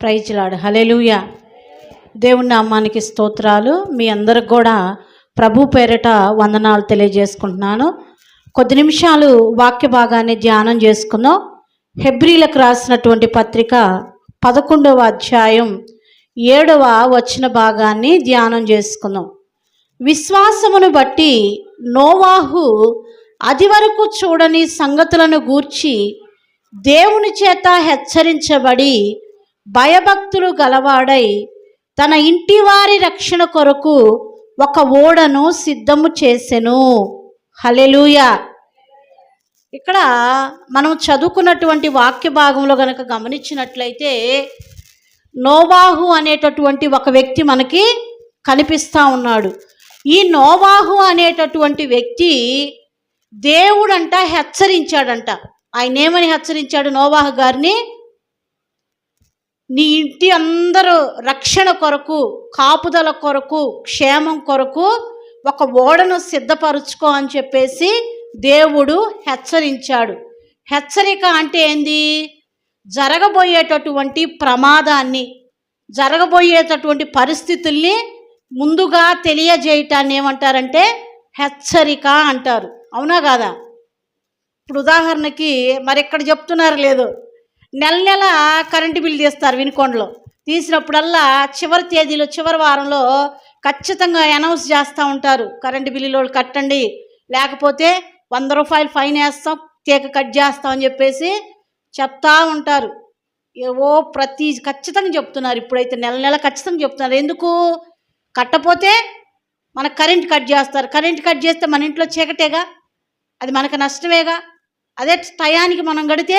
ప్రైజ్లాడు hallelujah దేవుని నామానికి స్తోత్రాలు. మీ అందరికి కూడా ప్రభు పేరిట వందనాలు తెలియజేసుకుంటున్నాను. కొద్ది నిమిషాలు వాక్య భాగాన్ని ధ్యానం చేసుకుందాం. హెబ్రిలకు రాసినటువంటి పత్రిక పదకొండవ అధ్యాయం ఏడవ వచ్చిన భాగాన్ని ధ్యానం చేసుకుందాం. విశ్వాసమును బట్టి నోవాహు అది వరకు చూడని సంగతులను గూర్చి దేవుని చేత హెచ్చరించబడి భయభక్తులు గలవాడై తన ఇంటివారి రక్షణ కొరకు ఒక ఓడను సిద్ధము చేసెను. హలెలూయ ఇక్కడ మనం చదువుకున్నటువంటి వాక్య భాగంలో గనక గమనించినట్లయితే నోవాహు అనేటటువంటి ఒక వ్యక్తి మనకి కనిపిస్తూ ఉన్నాడు. ఈ నోవాహు అనేటటువంటి వ్యక్తి దేవుడంట హెచ్చరించాడంట. ఆయన ఏమని హెచ్చరించాడు నోవాహు గారిని? నీ ఇంటి అందరూ రక్షణ కొరకు కాపుదల కొరకు క్షేమం కొరకు ఒక ఓడను సిద్ధపరుచుకో అని చెప్పేసి దేవుడు హెచ్చరించాడు. హెచ్చరిక అంటే ఏంది? జరగబోయేటటువంటి ప్రమాదాన్ని జరగబోయేటటువంటి పరిస్థితుల్ని ముందుగా తెలియజేయటాన్ని ఏమంటారంటే హెచ్చరిక అంటారు. అవునా కాదా? ఇప్పుడు ఉదాహరణకి మరి ఇక్కడ చెప్తున్నారు లేదు? నెల నెల కరెంటు బిల్ తీస్తారు వినుకొండలో. తీసినప్పుడల్లా చివరి తేదీలో చివరి వారంలో ఖచ్చితంగా అనౌన్స్ చేస్తూ ఉంటారు. కరెంటు బిల్లులో కట్టండి. లేకపోతే వంద రూపాయలు ఫైన్ వేస్తాం కేక్ కట్ చేస్తాం అని చెప్పేసి చెప్తా ఉంటారు. ఏవో ప్రతి ఖచ్చితంగా చెప్తున్నారు. ఇప్పుడైతే నెల నెల ఖచ్చితంగా చెప్తున్నారు. ఎందుకు? కట్టపోతే మన కరెంట్ కట్ చేస్తారు. కరెంట్ కట్ చేస్తే మన ఇంట్లో చీకటేగా? అది మనకు నష్టమేగా? అదే టయానికి మనం గడితే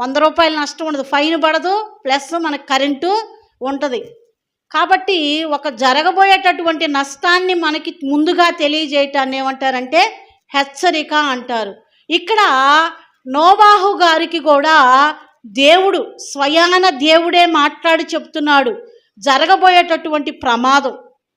వంద రూపాయలు నష్టం ఉండదు. ఫైన్ పడదు ప్లస్ మనకు కరెంటు ఉంటుంది. కాబట్టి ఒక జరగబోయేటటువంటి నష్టాన్ని మనకి ముందుగా తెలియజేయటాన్ని ఏమంటారంటే హెచ్చరిక అంటారు. ఇక్కడ నోబాహు గారికి కూడా దేవుడు స్వయాన దేవుడే మాట్లాడి చెప్తున్నాడు. జరగబోయేటటువంటి ప్రమాదం.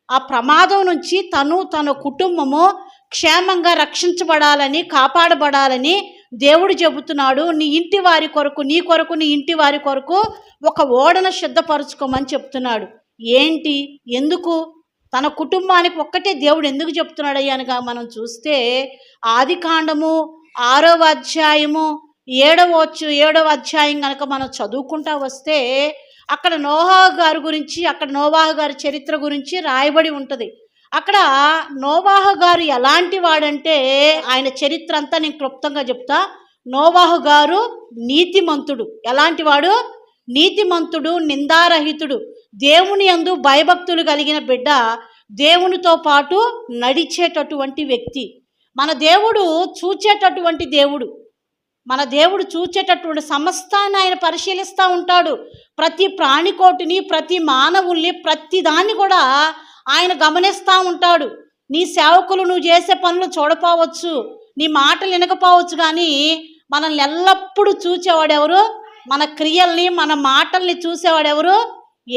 ఆ ప్రమాదం నుంచి తను తన కుటుంబము క్షేమంగా రక్షించబడాలని కాపాడబడాలని దేవుడు చెబుతున్నాడు నీ ఇంటి వారి కొరకు నీ కొరకు నీ ఇంటి వారి కొరకు ఒక ఓడను సిద్ధపరచుకోమని చెప్తున్నాడు. ఏంటి? ఎందుకు? తన కుటుంబానికి ఒక్కటే దేవుడు ఎందుకు చెప్తున్నాడు అనగా మనం చూస్తే ఆది కాండము ఆరవ అధ్యాయము ఏడవ ఏడవ అధ్యాయం కనుక మనం చదువుకుంటా వస్తే అక్కడ నోహా గారి గురించి అక్కడ నోవాహ గారి చరిత్ర గురించి రాయబడి ఉంటుంది. అక్కడ నోవాహు గారు ఎలాంటి వాడంటే ఆయన చరిత్ర అంతా నేను క్లుప్తంగా చెప్తా. నోవాహు గారు నీతిమంతుడు. ఎలాంటి వాడు? నీతిమంతుడు నిందారహితుడు. దేవుని యందు భయభక్తులు కలిగిన బిడ్డ దేవునితో పాటు నడిచేటటువంటి వ్యక్తి. మన దేవుడు చూచేటటువంటి దేవుడు. మన దేవుడు చూచేటటువంటి సమస్తాన్ని ఆయన పరిశీలిస్తూ ఉంటాడు. ప్రతి ప్రాణికోటిని ప్రతి మానవుల్ని ప్రతి దాన్ని కూడా ఆయన గమనిస్తూ ఉంటాడు. నీ సేవకులు నువ్వు చేసే పనులు చూడపోవచ్చు. నీ మాటలు వినకపోవచ్చు కానీ మనల్ని ఎల్లప్పుడూ చూసేవాడెవరు మన క్రియల్ని మన మాటల్ని చూసేవాడెవరు?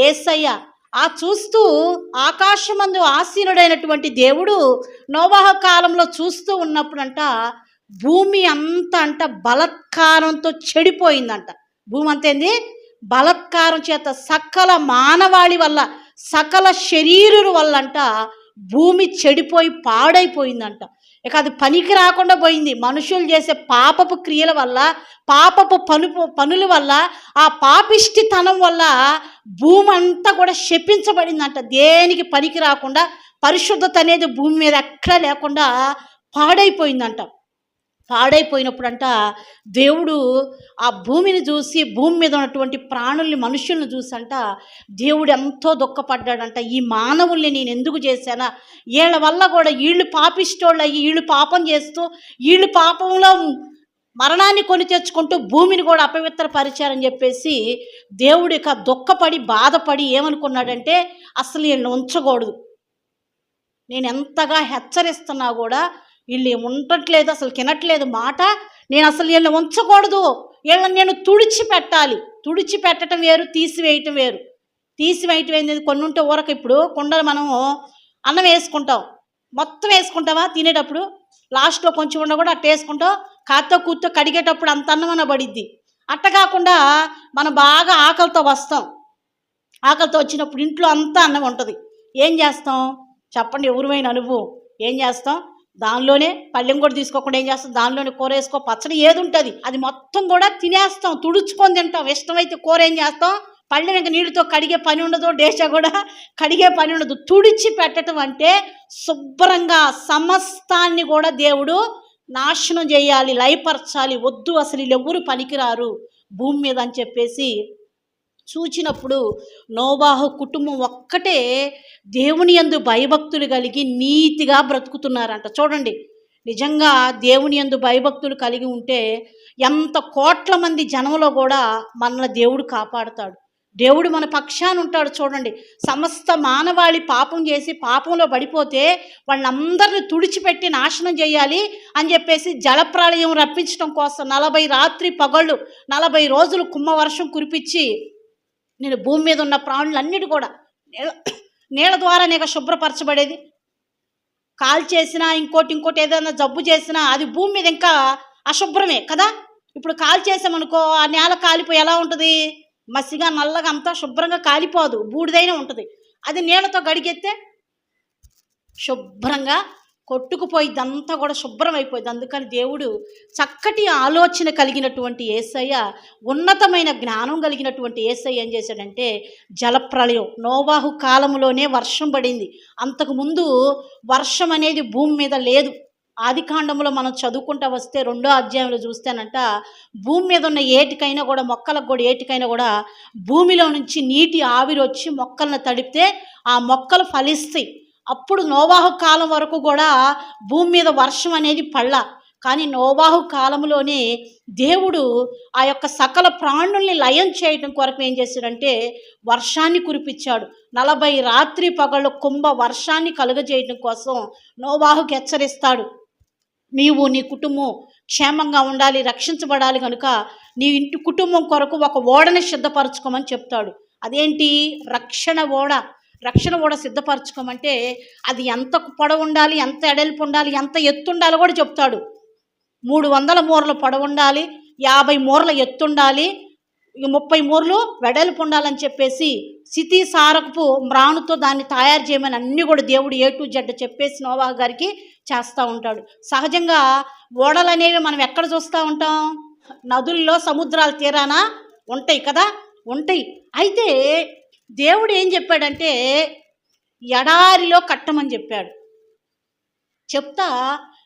ఏసయ్య. ఆ చూస్తూ ఆకాశమందు ఆసీనుడైనటువంటి దేవుడు నోవాహ కాలంలో చూస్తూ ఉన్నప్పుడంట భూమి అంత అంట బలత్కారంతో చెడిపోయిందంట. భూమి అంతేంది బలత్కారం చేత సకల మానవాళి వల్ల సకల శరీరుల వల్ల అంట భూమి చెడిపోయి పాడైపోయిందంట. ఇక అది పనికి రాకుండా పోయింది. మనుషులు చేసే పాపపు క్రియల వల్ల పాపపు పను పనుల వల్ల ఆ పాపిష్టితనం వల్ల భూమి అంతా కూడా శపించబడిందంట. దేనికి పనికి రాకుండా పరిశుద్ధత అనేది భూమి మీద ఎక్కడా లేకుండా పాడైపోయిందంట. పాడైపోయినప్పుడంట దేవుడు ఆ భూమిని చూసి భూమి మీద ఉన్నటువంటి ప్రాణుల్ని మనుషుల్ని చూసంట దేవుడు ఎంతో దుఃఖపడ్డాడంట. ఈ మానవుల్ని నేను ఎందుకు చేశానా? వీళ్ళ వల్ల కూడా వీళ్ళు పాపిష్టోళ్ళు అయ్యి వీళ్ళు పాపం చేస్తూ వీళ్ళు పాపంలో మరణాన్ని కొని తెచ్చుకుంటూ భూమిని కూడా అపవిత్రపరిచారని చెప్పేసి దేవుడు ఇక దుఃఖపడి బాధపడి ఏమనుకున్నాడంటే అసలు వీళ్ళని ఉంచకూడదు. నేను ఎంతగా హెచ్చరిస్తున్నా కూడా వీళ్ళు ఉండట్లేదు అసలు తినట్లేదు మాట. నేను అసలు వీళ్ళని ఉంచకూడదు. వీళ్ళని నేను తుడిచి పెట్టాలి తుడిచి వేరు తీసివేయటం వేరు. తీసివేయటం ఏంది? కొన్ని ఉంటే ఊరక ఇప్పుడు కుండలు మనము అన్నం వేసుకుంటాం. మొత్తం వేసుకుంటావా తినేటప్పుడు? లాస్ట్లో కొంచెం ఉండ కూడా అట్ట వేసుకుంటాం. కాతో కూతో కడిగేటప్పుడు అంత అన్నం అన్న పడిద్ది. అట్ట కాకుండా మనం బాగా ఆకలితో వస్తాం. ఆకలితో వచ్చినప్పుడు ఇంట్లో అంతా అన్నం ఉంటుంది. ఏం చేస్తాం? చెప్పండి ఎవరివైన అనుభవం ఏం చేస్తాం? దానిలోనే పళ్ళెం కూడా తీసుకోకుండా ఏం చేస్తాం? దానిలోనే కూర వేసుకో పచ్చడి ఏది ఉంటుంది? అది మొత్తం కూడా తినేస్తాం తుడుచుకొని తింటాం. ఇష్టమైతే కూర ఏం చేస్తాం? పళ్ళెం ఇంకా నీళ్ళతో కడిగే పని ఉండదు డేషా కూడా కడిగే పని ఉండదు. తుడిచి పెట్టడం అంటే శుభ్రంగా సమస్తాన్ని కూడా దేవుడు నాశనం చేయాలి లయపరచాలి. వద్దు అసలు వీళ్ళు ఎవరు పనికిరారు? భూమి మీద అని చెప్పేసి చూచినప్పుడు నోబాహు కుటుంబం ఒక్కటే దేవుని యందు భయభక్తులు కలిగి నీతిగా బ్రతుకుతున్నారంట. చూడండి నిజంగా దేవుని యందు భయభక్తులు కలిగి ఉంటే ఎంత కోట్ల మంది జనంలో కూడా మనల్ని దేవుడు కాపాడుతాడు. దేవుడు మన పక్షాన ఉంటాడు చూడండి. సమస్త మానవాళి పాపం చేసి పాపంలో పడిపోతే వాళ్ళందరిని తుడిచిపెట్టి నాశనం చేయాలి అని చెప్పేసి జలప్రళయం రప్పించడం కోసం నలభై రాత్రి పగళ్ళు నలభై రోజులు కుమ్మ వర్షం కురిపించి నేను భూమి మీద ఉన్న ప్రాణులన్నిటి కూడా నీళ్ళ నీళ్ళ ద్వారానే ఇక శుభ్రపరచబడేది. కాల్ చేసినా ఇంకోటి ఇంకోటి ఏదైనా జబ్బు చేసినా అది భూమి మీద ఇంకా అశుభ్రమే కదా? ఇప్పుడు కాల్ చేసామనుకో ఆ నేల కాలిపోయి ఎలా ఉంటుంది? మసిగా నల్లగా అంతా శుభ్రంగా కాలిపోదు బూడిదైనా ఉంటుంది. అది నీళ్ళతో గడిగెత్తే శుభ్రంగా కొట్టుకుపోయి ఇదంతా కూడా శుభ్రం అయిపోయింది అందుకని దేవుడు చక్కటి ఆలోచన కలిగినటువంటి ఏసయ్య ఉన్నతమైన జ్ఞానం కలిగినటువంటి ఏసయ్య ఏం చేశాడంటే జలప్రళయం నోవాహు కాలంలోనే వర్షం పడింది. అంతకుముందు వర్షం అనేది భూమి మీద లేదు. ఆది కాండంలో మనం చదువుకుంటా వస్తే రెండో అధ్యాయంలో చూస్తేనంట భూమి మీద ఉన్న ఏటికైనా కూడా మొక్కలకు కూడా ఏటికైనా కూడా భూమిలో నుంచి నీటి ఆవిరి వచ్చి మొక్కలను తడిపితే ఆ మొక్కలు ఫలిస్తాయి. అప్పుడు నోవాహు కాలం వరకు కూడా భూమి మీద వర్షం అనేది పళ్ళ కానీ నోవాహు కాలంలోనే దేవుడు ఆ యొక్క సకల ప్రాణుల్ని లయం చేయడం కొరకు ఏం చేశాడంటే వర్షాన్ని కురిపించాడు. నలభై రాత్రి పగళ్ళు కుంభ వర్షాన్ని కలుగజేయడం కోసం నోవాహుకి హెచ్చరిస్తాడు. నీవు నీ కుటుంబం క్షేమంగా ఉండాలి రక్షించబడాలి కనుక నీ ఇంటి కుటుంబం కొరకు ఒక ఓడని సిద్ధపరచుకోమని చెప్తాడు. అదేంటి? రక్షణ ఓడ. రక్షణ కూడా సిద్ధపరచుకోమంటే అది ఎంత పొడవు ఉండాలి ఎంత ఎడల్పు ఉండాలి ఎంత ఎత్తు ఉండాలో కూడా చెప్తాడు. మూడు వందల మూరల పొడవు ఉండాలి యాభై మూరల ఎత్తు ఉండాలి ముప్పై మూరలు వెడల్పు ఉండాలని చెప్పేసి సితి సారకపు మ్రాణుతో దాన్ని తయారు చేయమని అన్ని కూడా దేవుడు ఏ టు జెడ్ చెప్పేసి నోవా గారికి చేస్తూ ఉంటాడు. సహజంగా ఓడలు అనేవి మనం ఎక్కడ చూస్తూ ఉంటాం? నదుల్లో సముద్రాల తీరాన ఉంటాయి కదా? ఉంటాయి. అయితే దేవుడు ఏం చెప్పాడంటే ఎడారిలో కట్టమని చెప్పాడు. చెప్తా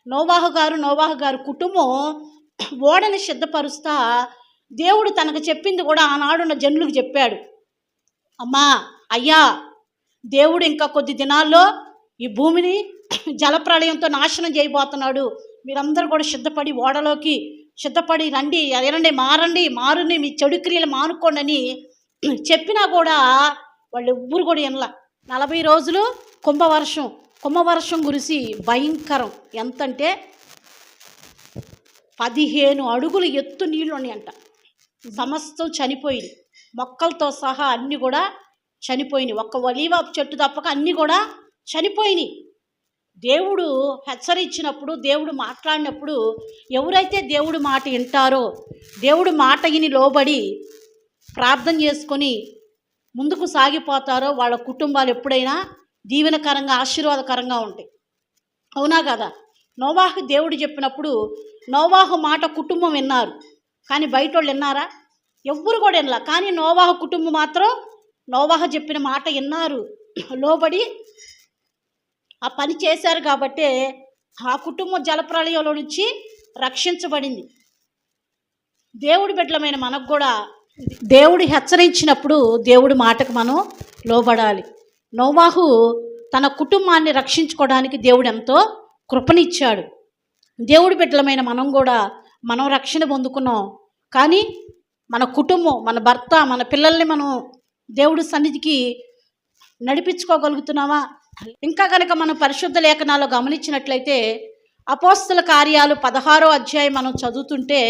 నోవాహు గారు నోవాహు గారు కుటుంబం ఓడని సిద్ధపరుస్తా దేవుడు తనకు చెప్పింది కూడా ఆనాడున్న జనులకు చెప్పాడు. అమ్మా అయ్యా దేవుడు ఇంకా కొద్ది దినాల్లో ఈ భూమిని జలప్రళయంతో నాశనం చేయబోతున్నాడు. మీరందరూ కూడా సిద్ధపడి ఓడలోకి సిద్ధపడి రండి ఎరండి మారండి మారుని మీ చెడు క్రియలు మానుకోండి అని చెప్పినా కూడా వాళ్ళు ఎవ్వరు కూడా వినలా. నలభై రోజులు కుంభవర్షం కుంభవర్షం గురిసి భయంకరం. ఎంతంటే పదిహేను అడుగులు ఎత్తు నీళ్ళు ఉన్నాయంట. సమస్తం చనిపోయింది మొక్కలతో సహా అన్నీ కూడా చనిపోయినాయి. ఒక్క ఒలీవ చెట్టు తప్పక అన్నీ కూడా చనిపోయినాయి. దేవుడు హెచ్చరించినప్పుడు దేవుడు మాట్లాడినప్పుడు ఎవరైతే దేవుడు మాట వింటారో దేవుడు మాట విని లోబడి ప్రార్థన చేసుకొని ముందుకు సాగిపోతారో వాళ్ళ కుటుంబాలు ఎప్పుడైనా దీవెనకరంగా ఆశీర్వాదకరంగా ఉంటాయి. అవునా కదా? నోవాహు దేవుడు చెప్పినప్పుడు నోవాహు మాట కుటుంబం విన్నారు. కానీ బయట వాళ్ళు విన్నారా? ఎవ్వరు కూడా వినలా. కానీ నోవాహు కుటుంబం మాత్రం నోవాహ చెప్పిన మాట విన్నారు. లోబడి ఆ పని చేశారు కాబట్టే ఆ కుటుంబం జలప్రలయంలో నుంచి రక్షించబడింది. దేవుడి బిడ్డలమైన మనకు కూడా దేవుడు హెచ్చరించినప్పుడు దేవుడి మాటకు మనం లోబడాలి. నోవాహు తన కుటుంబాన్ని రక్షించుకోవడానికి దేవుడు ఎంతో కృపనిచ్చాడు. దేవుడి బిడ్డలమైన మనం కూడా మనం రక్షణ పొందుకున్నాం. కానీ మన కుటుంబం మన భర్త మన పిల్లల్ని మనం దేవుడి సన్నిధికి నడిపించుకోగలుగుతున్నామా? ఇంకా కనుక మనం పరిశుద్ధ లేఖనాలు గమనించినట్లయితే అపోస్తుల కార్యాలు పదహారో అధ్యాయం మనం చదువుతుంటే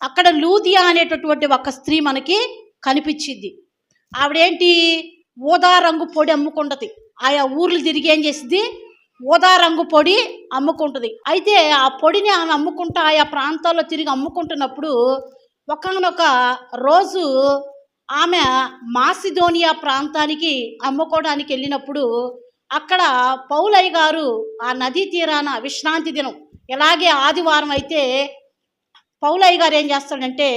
అక్కడ లూదియా అనేటటువంటి ఒక స్త్రీ మనకి కనిపించింది. ఆవిడేంటి? ఊదా రంగు పొడి అమ్ముకుంటది. ఆయా ఊర్లు తిరిగి ఏం చేసింది? ఊదా రంగు పొడి అమ్ముకుంటుంది. అయితే ఆ పొడిని ఆమె అమ్ముకుంటా ఆయా ప్రాంతాల్లో తిరిగి అమ్ముకుంటున్నప్పుడు ఒకనొక రోజు ఆమె మాసిదోనియా ప్రాంతానికి అమ్ముకోవడానికి వెళ్ళినప్పుడు అక్కడ పౌలయ్య గారు ఆ నదీ తీరాన విశ్రాంతి దినం. ఎలాగే ఆదివారం అయితే పౌలయ్య గారు ఏం చేస్తాడంటే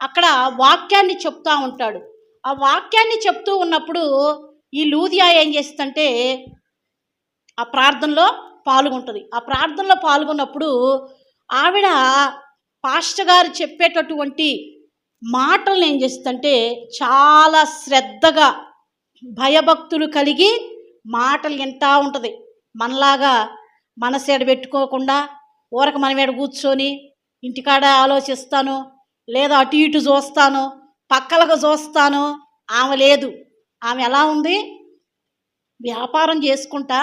అక్కడ వాక్యాన్ని చెప్తూ ఉంటాడు. ఆ వాక్యాన్ని చెప్తూ ఉన్నప్పుడు ఈ లూదియా ఏం చేస్తుందంటే ఆ ప్రార్థనలో పాల్గొంటుంది. ఆ ప్రార్థనలో పాల్గొన్నప్పుడు ఆవిడ పాస్టర్ గారు చెప్పేటటువంటి మాటలను ఏం చేస్తుందంటే చాలా శ్రద్ధగా భయభక్తులు కలిగి మాటలు వింటూ ఉంటుంది. మనలాగా మనసేడ పెట్టుకోకుండా ఊరక మనం ఏడ కూర్చొని ఇంటికాడ ఆలోచిస్తాను లేదా అటు ఇటు చూస్తాను పక్కలకు చూస్తాను ఆమె లేదు. ఆమె ఎలా ఉంది? వ్యాపారం చేసుకుంటా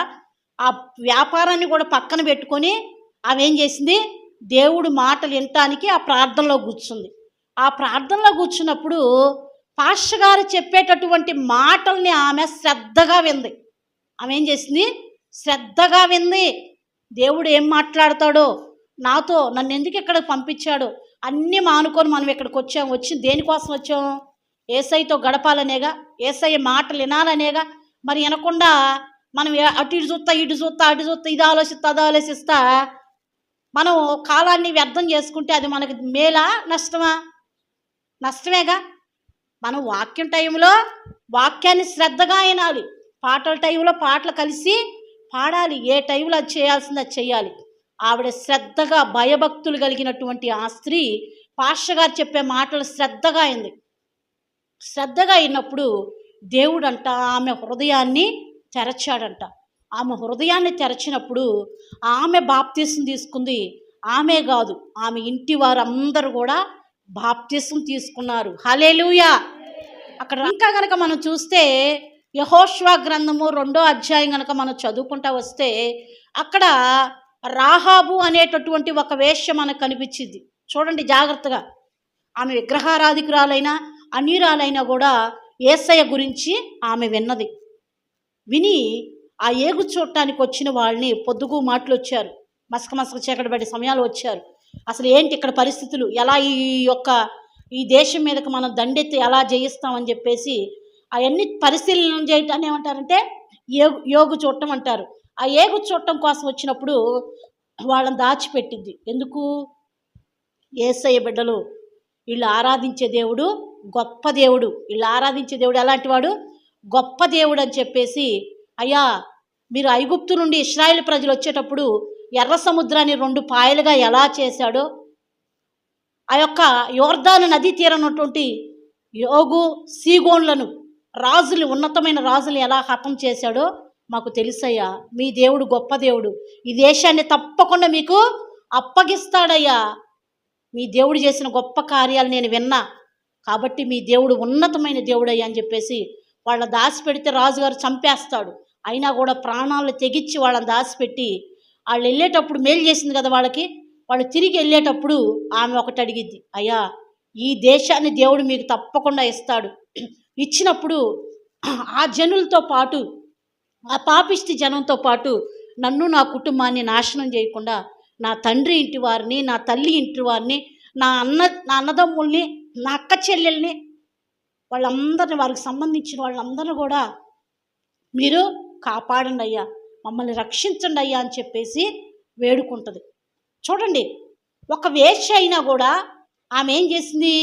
ఆ వ్యాపారాన్ని కూడా పక్కన పెట్టుకొని ఆమె ఏం చేసింది? దేవుడు మాటలు వినటానికి ఆ ప్రార్థనలో కూర్చుంది. ఆ ప్రార్థనలో కూర్చున్నప్పుడు పాష గారు చెప్పేటటువంటి మాటల్ని ఆమె శ్రద్ధగా వింది. ఆమె ఏం చేసింది? శ్రద్ధగా వింది. దేవుడు ఏం మాట్లాడతాడో నాతో నన్ను ఎందుకు ఇక్కడికి పంపించాడు? అన్నీ మానుకొని మనం ఇక్కడికి వచ్చాం. వచ్చి దేనికోసం వచ్చాం? ఏసైతో గడపాలనేగా? ఏసై మాటలు వినాలనేగా? మరి వినకుండా మనం అటు ఇటు చూస్తా ఇటు చూస్తా అటు చూస్తా ఇది ఆలోచిస్తా అది ఆలోచిస్తా మనం కాలాన్ని వ్యర్థం చేసుకుంటే అది మనకి మేలా? నష్టమా? నష్టమేగా? మనం వాక్యం టైంలో వాక్యాన్ని శ్రద్ధగా వినాలి. పాటల టైంలో పాటలు కలిసి పాడాలి. ఏ టైంలో అది చేయాల్సింది అది చేయాలి. ఆవిడ శ్రద్ధగా భయభక్తులు కలిగినటువంటి ఆ స్త్రీ పాష గారు చెప్పే మాటలు శ్రద్ధగా అయింది. శ్రద్ధగా అయినప్పుడు దేవుడంట ఆమె హృదయాన్ని తెరచాడంట. ఆమె హృదయాన్ని తెరచినప్పుడు ఆమె బాప్తీసం తీసుకుంది. ఆమె కాదు ఆమె ఇంటి వారందరూ కూడా బాప్తీసం తీసుకున్నారు. హలేలుయా అక్కడ ఇంకా కనుక మనం చూస్తే యహోష్వా గ్రంథము రెండో అధ్యాయం కనుక మనం చదువుకుంటా వస్తే అక్కడ రాహాబు అనేటటువంటి ఒక వేష్య మనకు కనిపించింది. చూడండి జాగ్రత్తగా. ఆమె విగ్రహారాధికురాలైనా అన్యురాలైనా కూడా ఏసయ్య గురించి ఆమె విన్నది. విని ఆ ఏగు చూడటానికి వచ్చిన వాళ్ళని పొద్దుగు మాటలు వచ్చారు మసక మసక చీకటి పడే సమయాలు వచ్చారు. అసలు ఏంటి ఇక్కడ పరిస్థితులు? ఎలా ఈ యొక్క ఈ దేశం మీదకి మనం దండెత్తి ఎలా జయిస్తామని చెప్పేసి అవన్నీ పరిశీలన చేయటాన్ని ఏమంటారంటే యోగు యోగు చూడటం అంటారు. ఆ ఏగు చూడటం కోసం వచ్చినప్పుడు వాళ్ళని దాచిపెట్టింది. ఎందుకు? ఏసయ్య బిడ్డలు వీళ్ళు ఆరాధించే దేవుడు గొప్ప దేవుడు. వీళ్ళు ఆరాధించే దేవుడు ఎలాంటి వాడు? గొప్ప దేవుడు అని చెప్పేసి అయ్యా మీరు ఐగుప్తు నుండి ఇస్రాయేల్ ప్రజలు వచ్చేటప్పుడు ఎర్ర సముద్రాన్ని రెండు పాయలుగా ఎలా చేశాడో ఆ యొక్క యోర్దాను నదీ తీరనటువంటి యోగు సీగోన్లను రాజులు ఉన్నతమైన రాజులు ఎలా హతం చేశాడో మాకు తెలుసయ్యా మీ దేవుడు గొప్ప దేవుడు. ఈ దేశాన్ని తప్పకుండా మీకు అప్పగిస్తాడయ్యా. మీ దేవుడు చేసిన గొప్ప కార్యాలు నేను విన్నా. కాబట్టి మీ దేవుడు ఉన్నతమైన దేవుడయ్యా అని చెప్పేసి వాళ్ళ దాచిపెడితే రాజుగారు చంపేస్తాడు. అయినా కూడా ప్రాణాలు తెగించి వాళ్ళని దాచిపెట్టి వాళ్ళు వెళ్ళేటప్పుడు మేలు చేసింది కదా వాళ్ళకి. వాళ్ళు తిరిగి వెళ్ళేటప్పుడు ఆమె ఒకటి అడిగిద్ది అయ్యా ఈ దేశాన్ని దేవుడు మీకు తప్పకుండా ఇస్తాడు. ఇచ్చినప్పుడు ఆ జనులతో పాటు ఆ పాపిష్టి జనంతో పాటు నన్ను నా కుటుంబాన్ని నాశనం చేయకుండా నా తండ్రి ఇంటి వారిని నా తల్లి ఇంటి వారిని నా అన్న నా అన్నదమ్ముల్ని నా అక్క చెల్లెల్ని వాళ్ళందరిని వారికి సంబంధించిన వాళ్ళందరిని కూడా మీరు కాపాడండి అయ్యా. మమ్మల్ని రక్షించండి అయ్యా అని చెప్పేసి వేడుకుంటుంది. చూడండి ఒక వేష అయినా కూడా ఆమె ఏం చేసింది?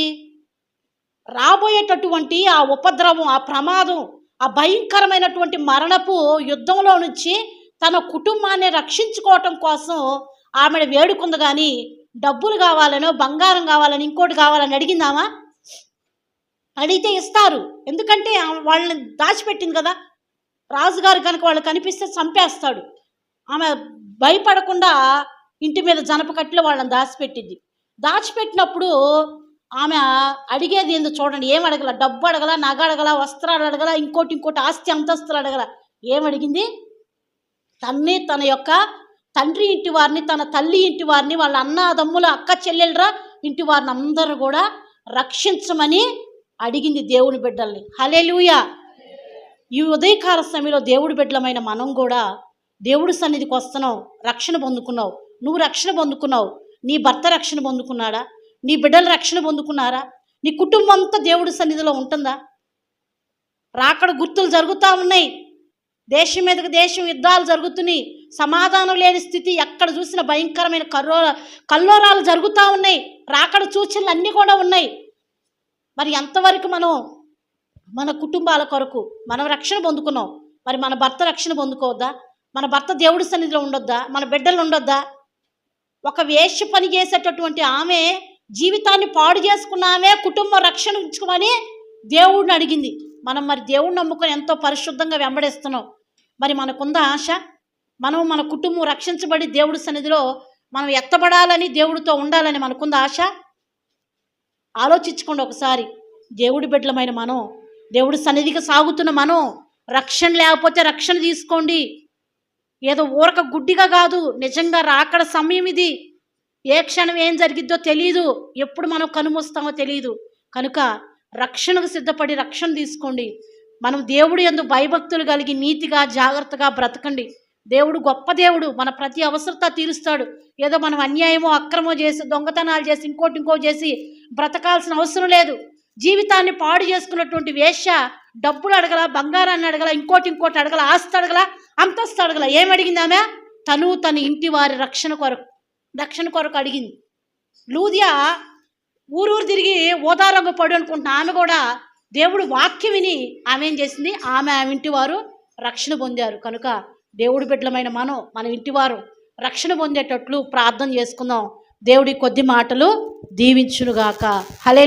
రాబోయేటటువంటి ఆ ఉపద్రవం ఆ ప్రమాదం ఆ భయంకరమైనటువంటి మరణపు యుద్ధంలో నుంచి తన కుటుంబాన్ని రక్షించుకోవటం కోసం ఆమె వేడుకుంది కానీ డబ్బులు కావాలనో బంగారం కావాలని ఇంకోటి కావాలని అడిగిందామా అడిగితే ఇస్తారు. ఎందుకంటే వాళ్ళని దాచిపెట్టింది కదా. రాజుగారు కనుక వాళ్ళు కనిపిస్తే చంపేస్తాడు. ఆమె భయపడకుండా ఇంటి మీద జనప వాళ్ళని దాచిపెట్టింది. దాచిపెట్టినప్పుడు ఆమె అడిగేది ఏందో చూడండి. ఏం అడగల? డబ్బు అడగల నగ అడగల వస్త్రాలు అడగల ఇంకోటి ఇంకోటి ఆస్తి అంతస్తులు అడగల. ఏం అడిగింది? తన్ని తన యొక్క తండ్రి ఇంటి వారిని తన తల్లి ఇంటి వారిని వాళ్ళ అన్నదమ్ముల అక్క చెల్లెలరా ఇంటి వారిని అందరూ కూడా రక్షించమని అడిగింది దేవుని బిడ్డల్ని. హలెలుయా ఈ ఉదయకాల సమయంలో దేవుడి బిడ్డలమైన మనం కూడా దేవుడి సన్నిధికి వస్తున్నావు రక్షణ పొందుకున్నావు. నువ్వు రక్షణ పొందుకున్నావు. నీ భర్త రక్షణ పొందుకున్నాడా? నీ బిడ్డలు రక్షణ పొందుకున్నారా? నీ కుటుంబం అంతా దేవుడి సన్నిధిలో ఉంటుందా? రాకడ గుర్తులు జరుగుతూ ఉన్నాయి. దేశం మీదకి దేశం యుద్ధాలు జరుగుతున్నాయి. సమాధానం లేని స్థితి ఎక్కడ చూసిన భయంకరమైన కర్రో కల్లోరాలు జరుగుతూ ఉన్నాయి. రాకడ సూచనలు అన్నీ కూడా ఉన్నాయి. మరి ఎంతవరకు మనం మన కుటుంబాల కొరకు మనం రక్షణ పొందుకున్నాం? మరి మన భర్త రక్షణ పొందుకోవద్దా? మన భర్త దేవుడి సన్నిధిలో ఉండొద్దా? మన బిడ్డలు ఉండొద్దా? ఒక వేష్య పని చేసేటటువంటి ఆమె జీవితాన్ని పాడు చేసుకున్నామే కుటుంబ కుటుంబం రక్షణ ఉంచుకోమని దేవుడిని అడిగింది. మనం మరి దేవుడిని నమ్ముకొని ఎంతో పరిశుద్ధంగా వెంబడిస్తున్నాం. మరి మనకుందా ఆశ? మనం మన కుటుంబం రక్షించబడి దేవుడి సన్నిధిలో మనం ఎత్తబడాలని దేవుడితో ఉండాలని మనకుందా ఆశ? ఆలోచించుకోండి ఒకసారి. దేవుడి బిడ్డలమైన మనం దేవుడి సన్నిధికి సాగుతున్న మనం రక్షణ లేకపోతే రక్షణ తీసుకోండి. ఏదో ఊరక గుడ్డిగా కాదు నిజంగా రాకడ సమయం ఇది. ఏ క్షణం ఏం జరిగిద్దో తెలియదు ఎప్పుడు మనం కనుమూస్తామో తెలియదు కనుక రక్షణకు సిద్ధపడి రక్షణ తీసుకోండి. మనం దేవుడు ఎందు భయభక్తులు కలిగి నీతిగా జాగ్రత్తగా బ్రతకండి. దేవుడు గొప్ప దేవుడు. మన ప్రతి అవసరత తీరుస్తాడు. ఏదో మనం అన్యాయమో అక్రమో చేసి దొంగతనాలు చేసి ఇంకోటి ఇంకో చేసి బ్రతకాల్సిన అవసరం లేదు. జీవితాన్ని పాడు చేసుకున్నటువంటి వేష డబ్బులు అడగల బంగారాన్ని అడగల ఇంకోటి ఇంకోటి అడగల ఆస్తి అడగల అంతస్తు అడగల. ఏం అడిగింది ఆమె? తను తన ఇంటి వారి రక్షణ కొరకు దక్షిణ కొరకు అడిగింది. లూదియా ఊరూరు తిరిగి ఓదారంగ పడు అనుకుంటున్న ఆమె కూడా దేవుడు వాక్యం విని ఆమె ఏం చేసింది? ఆమె ఆమె ఇంటి వారు రక్షణ పొందారు. కనుక దేవుడి బిడ్డలమైన మనం మన ఇంటివారు రక్షణ పొందేటట్లు ప్రార్థన చేసుకుందాం. దేవుడి కొద్ది మాటలు దీవించునుగాక. హలే